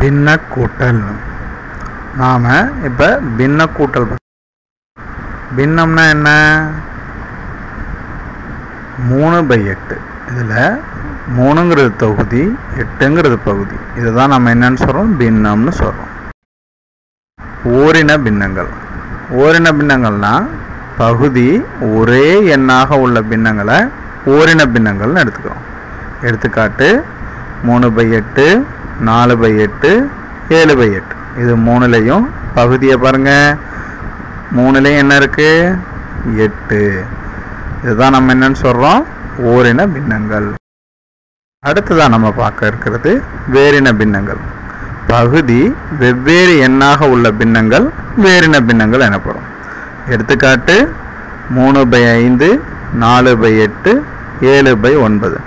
பின்ன கூட்டல் நாம் இப்போ பின்ன கூட்டல் பின்னம்னா என்ன? மூணு பை எட்டு. இதில் மூணுங்கிறது தொகுதி எட்டுங்கிறது பகுதி. இதுதான் நம்ம என்னன்னு சொல்கிறோம் பின்னம்னு சொல்கிறோம் ஓரின பின்னங்கள். ஓரின பின்னங்கள்னா பகுதி ஒரே எண்ணாக உள்ள பின்னங்களை ஓரின பின்னங்கள்னு எடுத்துக்கிறோம். எடுத்துக்காட்டு மூணு பை எட்டு நாலு பை எட்டு ஏழு பை எட்டு. இது மூணுலேயும். பகுதியை பாருங்கள் மூணுலேயும் என்ன இருக்குது எட்டு. இதுதான் நம்ம என்னன்னு சொல்கிறோம் ஓரின பின்னங்கள். அடுத்ததான் நம்ம பார்க்க இருக்கிறது வேறின பின்னங்கள். பகுதி வெவ்வேறு எண்ணாக உள்ள பின்னங்கள் வேறின பின்னங்கள் எனப்படும். எடுத்துக்காட்டு மூணு பை ஐந்து நாலு பை எட்டு ஏழு பை ஒன்பது.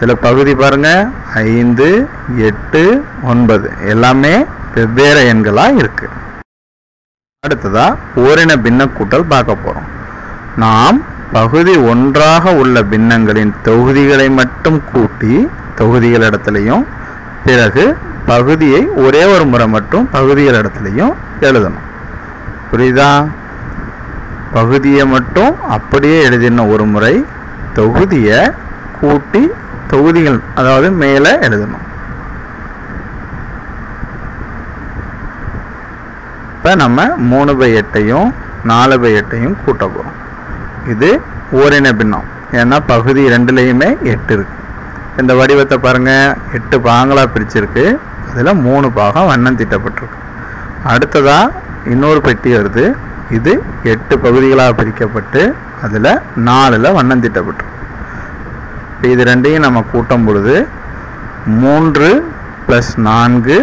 இதில் பகுதி பாருங்கள் ஐந்து எட்டு ஒன்பது. எல்லாமே வெவ்வேறு எண்களாக இருக்கு. அடுத்ததாக ஓரின பின்ன கூட்டல் பார்க்க போகிறோம் நாம் பகுதி ஒன்றாக உள்ள பின்னங்களின் தொகுதிகளை மட்டும் கூட்டி தொகுதிகள் இடத்துலையும் பிறகு பகுதியை ஒரே ஒரு முறை மட்டும் பகுதிகள் இடத்துலையும் எழுதணும். புரியுதா? பகுதியை மட்டும் அப்படியே எழுதின ஒரு முறை தொகுதியை கூட்டி தொகுதிகள் அதாவது மேலே எழுதணும். இப்போ நம்ம மூணு பை எட்டையும் நாலு பை எட்டையும் கூட்ட போகிறோம் இது ஓரின பின்னம். ஏன்னா பகுதி ரெண்டுலேயுமே எட்டு இருக்கு. இந்த வடிவத்தை பாருங்கள் எட்டு பாகங்களாக பிரிச்சிருக்கு. அதில் மூணு பாகம் வண்ணம் தீட்டப்பட்டிருக்கு. அடுத்ததாக இன்னொரு பெட்டி வருது. இது எட்டு பகுதிகளாக பிரிக்கப்பட்டு அதில் நாலில் வண்ணம் தீட்டப்பட்டிருக்கு. இப்போ இது ரெண்டையும் நம்ம கூட்டும் பொழுது மூன்று ப்ளஸ் நான்கு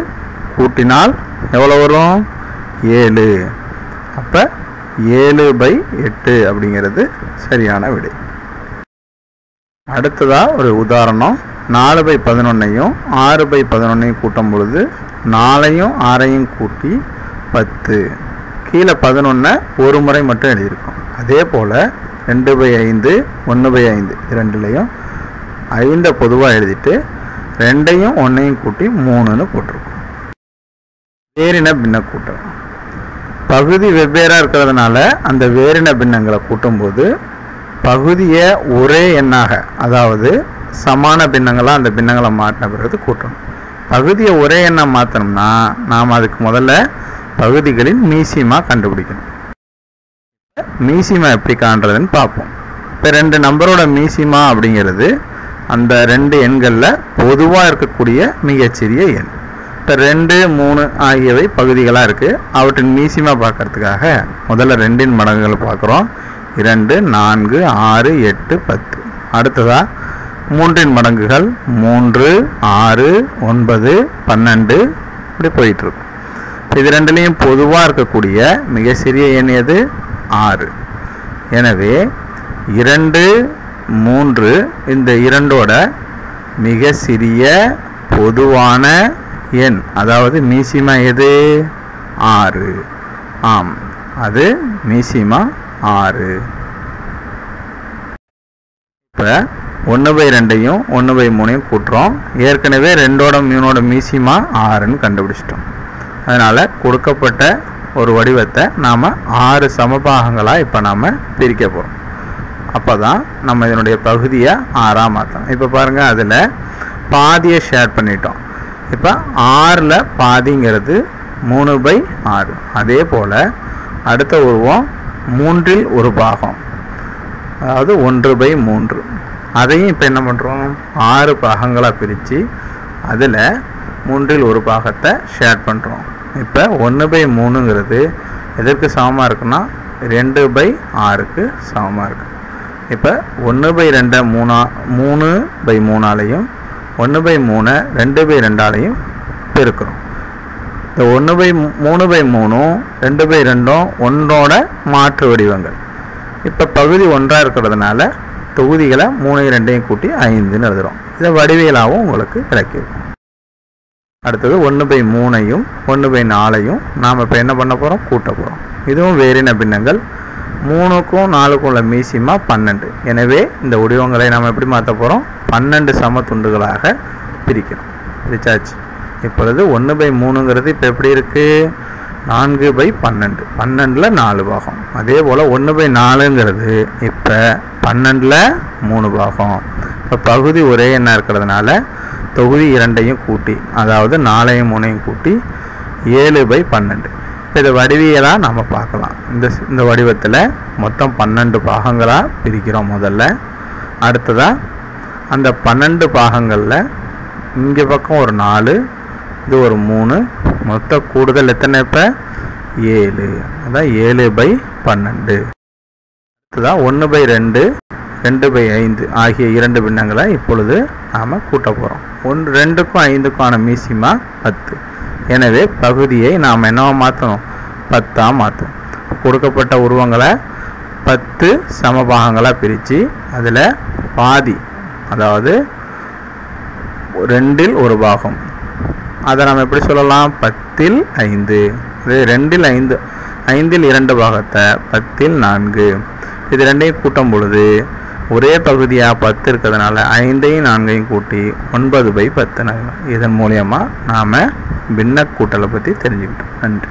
கூட்டினால் எவ்வளோ வரும்? ஏழு. அப்போ ஏழு பை எட்டு அப்படிங்கிறது சரியான விடை. அடுத்ததாக ஒரு உதாரணம். நாலு பை பதினொன்னையும் ஆறு பை பதினொன்னையும் கூட்டும் பொழுது நாலையும் ஆறையும் கூட்டி பத்து. கீழே பதினொன்னை ஒரு முறை மட்டும் எழுதியிருக்கோம். அதே போல் ரெண்டு பை ஐந்து ஒன்று பை ஐந்து இரண்டுலையும் ரெண்டுலேயும் ஐந்தை பொதுவாக எழுதிட்டு ரெண்டையும் ஒன்றையும் கூட்டி மூணுன்னு போட்டிருக்கோம். வேறின பின்ன கூட்டம். பகுதி வெவ்வேறாக இருக்கிறதுனால அந்த வேறின பின்னங்களை கூட்டும்போது பகுதியை ஒரே எண்ணாக அதாவது சமான பின்னங்களாக அந்த பின்னங்களை மாற்றின பிறகு கூட்டணும். பகுதியை ஒரே எண்ணம் மாற்றணும்னா நாம் அதுக்கு முதல்ல பகுதிகளின் மீசிமா கண்டுபிடிக்கணும். மீசிமா எப்படி காண்றதுன்னு பார்ப்போம். இப்போ ரெண்டு நம்பரோட மீசிமா அப்படிங்கிறது அந்த ரெண்டு எண்களில் பொதுவாக இருக்கக்கூடிய மிகச்சிறிய எண். இப்போ ரெண்டு மூணு ஆகியவை பகுதிகளாக இருக்குது அவற்றின் மீசிமா பார்க்கறதுக்காக முதல்ல ரெண்டின் மடங்குகள் பார்க்குறோம். இரண்டு நான்கு ஆறு எட்டு பத்து. அடுத்ததாக மூன்றின் மடங்குகள் மூன்று ஆறு ஒன்பது பன்னெண்டு இப்படி போயிட்டுருக்கும். இது ரெண்டுலேயும் பொதுவாக இருக்கக்கூடிய மிக சிறிய எண் எது? ஆறு. எனவே இரண்டு மூன்று. இந்த இரண்டோட மிக சிறிய பொதுவான எண் அதாவது மீசிமா எது? ஆறு. ஆம் அது மீசிமா ஆறு. இப்போ ஒன்று பை ரெண்டையும் ஒன்று பை மூணையும் கூட்டுறோம். ஏற்கனவே ரெண்டோட மூணோட மீசிமா ஆறுன்னு கண்டுபிடிச்சிட்டோம். அதனால் கொடுக்கப்பட்ட ஒரு வடிவத்தை நாம் ஆறு சமபாகங்களாக இப்போ நாம் பிரிக்க போகிறோம் அப்போ தான் நம்ம இதனுடைய பகுதியை ஆறாக மாற்றணும் இப்போ பாருங்கள் அதில் பாதியை ஷேர் பண்ணிட்டோம். இப்போ ஆறில் பாதிங்கிறது மூணு பை ஆறு. அதே போல் அடுத்த உருவம் மூன்றில் ஒரு பாகம். அதாவது ஒன்று பை மூன்று. அதையும் இப்போ என்ன பண்ணுறோம் ஆறு பாகங்களாக பிரித்து அதில் மூன்றில் ஒரு பாகத்தை ஷேர் பண்ணுறோம் இப்போ ஒன்று பை மூணுங்கிறது எதற்கு சமமாக இருக்குன்னா ரெண்டு பை ஆறுக்கு சமமாக இருக்குது இப்போ ஒன்று பை ரெண்டை மூணா மூணு பை மூணாலையும் ஒன்று பை மூணை ரெண்டு பை ரெண்டாலையும் பெருக்கிறோம் இந்த ஒன்று பை மூணு பை மூணும் ரெண்டு பை ரெண்டும் ஒன்றோட மாற்று வடிவங்கள். இப்போ பகுதி ஒன்றாக இருக்கிறதுனால தொகுதிகளை மூணையும் ரெண்டையும் கூட்டி ஐந்துன்னு எழுதுகிறோம் இதை வடிவியலாகவும் உங்களுக்கு விளக்கியிருக்கும். அடுத்தது ஒன்று பை மூணையும் ஒன்று பை நாலையும் நாம் இப்போ என்ன பண்ண போகிறோம் கூட்ட போகிறோம் இதுவும் வேறின பின்னங்கள். மூணுக்கும் நாலுக்கும் உள்ள மீசிமா பன்னெண்டு. எனவே இந்த வடிவங்களை நாம் எப்படி மாற்ற போகிறோம் பன்னெண்டு சம துண்டுகளாக பிரிக்கணும் பிரிச்சாச்சு. இப்பொழுது ஒன்று பை மூணுங்கிறது இப்போ எப்படி இருக்குது நான்கு பை பன்னெண்டு. பன்னெண்டில் நாலு பாகம். அதே போல் ஒன்று பை நாலுங்கிறது இப்போ பன்னெண்டில் மூணு பாகம். இப்போ பகுதி ஒரே எண்ணாக இருக்கிறதுனால தொகுதி இரண்டையும் கூட்டி அதாவது நாலையும் மூணையும் கூட்டி ஏழு பை பன்னெண்டு. இதை வடிவியலாக நம்ம பார்க்கலாம். இந்த இந்த வடிவத்தில் மொத்தம் பன்னெண்டு பாகங்களாக பிரிக்கிறோம் முதல்ல. அடுத்ததாக அந்த பன்னெண்டு பாகங்களில் இங்கே பக்கம் ஒரு நாலு இது ஒரு மூணு மொத்த கூடுதல் எத்தனை இப்போ? ஏழு. அதான் ஏழு பை பன்னெண்டு. அடுத்ததாக ஒன்று பை ரெண்டு ரெண்டு பை ஐந்து ஆகிய இரண்டு பின்னங்களை இப்பொழுது நாம் கூட்ட போகிறோம் ஒன்று ரெண்டுக்கும் ஐந்துக்கும் ஆன மீசிமா பத்து. எனவே பகுதியை நாம் என்னவா மாற்றணும் பத்தாக மாற்றணும் கொடுக்கப்பட்ட உருவங்களை பத்து சமபாகங்களாக பிரித்து அதில் பாதி அதாவது ரெண்டில் ஒரு பாகம். அதை நம்ம எப்படி சொல்லலாம்? பத்தில் ஐந்து. இது ரெண்டில் ஐந்து ஐந்தில் இரண்டு பாகத்தை பத்தில் நான்கு. இது ரெண்டையும் கூட்டும் பொழுது ஒரே பகுதியாக பத்து இருக்கிறதுனால ஐந்தையும் நான்கையும் கூட்டி ஒன்பது பை பத்து இதன் மூலியமாக நாம் பின்ன கூட்டலை பற்றி தெரிஞ்சுக்கிட்டோம். நன்றி.